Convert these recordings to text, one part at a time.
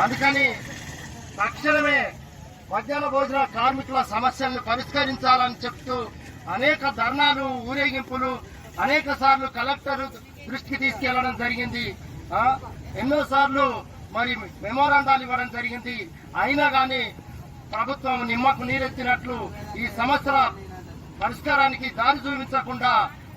అందుకని తక్షణమే మధ్యాహ్న భోజన కార్మికుల సమస్యలను పరిష్కరించాలని చెప్తూ అనేక ధర్నాలు ఊరేగింపులు అనేక సార్లు కలెక్టర్ దృష్టికి తీసుకెళ్ళడం జరిగింది. ఎన్నో సార్లు మరి మెమోరాండాలు ఇవ్వడం జరిగింది. అయినా గాని ప్రభుత్వం నిమ్మకు నీరెత్తినట్లు ఈ సమస్యల పరిష్కారానికి దారి చూపించకుండా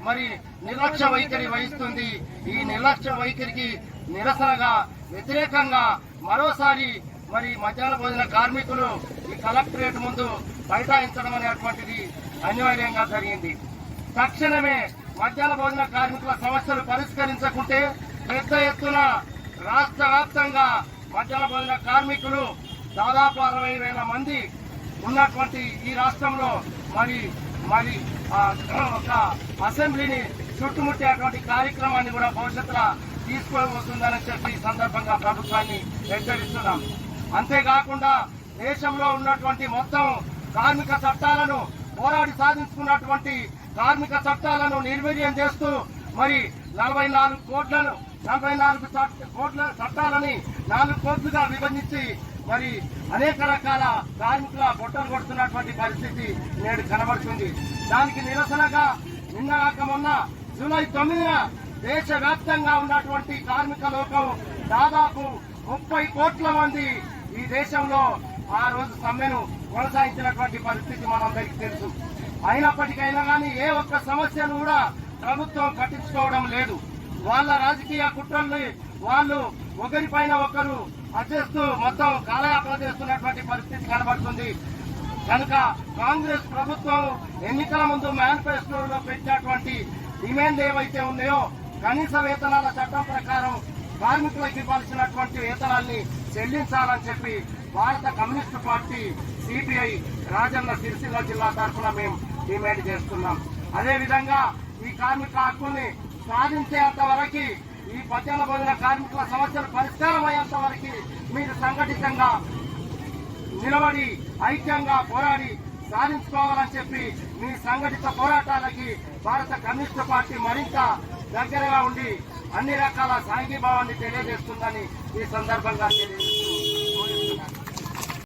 మరి నిర్లక్ష్య వైఖరి వహిస్తుంది. ఈ నిర్లక్ష్య వైఖరికి నిరసనగా వ్యతిరేకంగా మరోసారి మరి మధ్యాహ్న భోజన కార్మికులు ఈ కలెక్టరేట్ ముందు బైఠాయించడం అనేటువంటిది అనివార్యంగా జరిగింది. తక్షణమే మధ్యాహ్న భోజన కార్మికుల సమస్యలు పరిష్కరించకుంటే పెద్ద ఎత్తున రాష్ట్ర వ్యాప్తంగా మధ్యాహ్న భోజన కార్మికులు దాదాపు అరవై వేల మంది ఉన్నటువంటి ఈ రాష్ట్రంలో మరి మరి ఒక అసెంబ్లీని చుట్టుముట్టేటువంటి కార్యక్రమాన్ని కూడా భవిష్యత్తులో తీసుకోబోతుందని చెప్పి ఈ సందర్భంగా ప్రభుత్వాన్ని హెచ్చరిస్తున్నాం. అంతేకాకుండా దేశంలో ఉన్నటువంటి మొత్తం కార్మిక చట్టాలను పోరాడి సాధించుకున్నటువంటి కార్మిక చట్టాలను నిర్వీర్యం చేస్తూ మరి నలభై నాలుగు కోట్లను నలభై నాలుగు కోట్ల చట్టాలని నాలుగు కోట్లుగా విభజించి మరి అనేక రకాల కార్మికుల బొట్టలు కొడుతున్నటువంటి పరిస్థితి నేడు కనబడుతుంది. దానికి నిరసనగా నిన్న కాక మొన్న జూలై తొమ్మిదిన దేశవ్యాప్తంగా ఉన్నటువంటి కార్మిక లోకం దాదాపు ముప్పై కోట్ల మంది ఈ దేశంలో ఆ రోజు సమ్మెను కొనసాగించినటువంటి పరిస్థితి మనందరికీ తెలుసు. అయినప్పటికైనా కానీ ఏ ఒక్క సమస్యను కూడా ప్రభుత్వం పట్టించుకోవడం లేదు. వాళ్ళ రాజకీయ కుట్రల్ని వాళ్ళు ఒకరిపైన ఒకరు అచేస్తూ మొత్తం కాలయాపన చేస్తున్నటువంటి పరిస్థితి కనబడుతుంది. కనుక కాంగ్రెస్ ప్రభుత్వం ఎన్నికల ముందు మేనిఫెస్టోలో పెట్టినటువంటి డిమాండ్ ఏవైతే ఉన్నాయో కనీస వేతనాల చట్టం ప్రకారం కార్మికులకు ఇవ్వాల్సినటువంటి వేతనాన్ని చెల్లించాలని చెప్పి భారత communist party CPI Rajanna Sircilla జిల్లా తరఫున మేము డిమాండ్ చేస్తున్నాం. అదేవిధంగా ఈ కార్మిక హక్కుల్ని సాధించేంత వరకు ఈ మధ్యాహ్న భోజన కార్మికుల సమస్యలు పరిష్కారం అయ్యేంత వరకు మీరు సంఘటితంగా నిలబడి ఐక్యంగా పోరాడి సాధించుకోవాలని చెప్పి మీ సంఘటిత పోరాటాలకి భారత కమ్యూనిస్టు పార్టీ మరింత దగ్గరగా ఉండి అన్ని రకాల సాంఘీభావాన్ని తెలియజేస్తుందని ఈ సందర్భంగా తెలియజేస్తుంది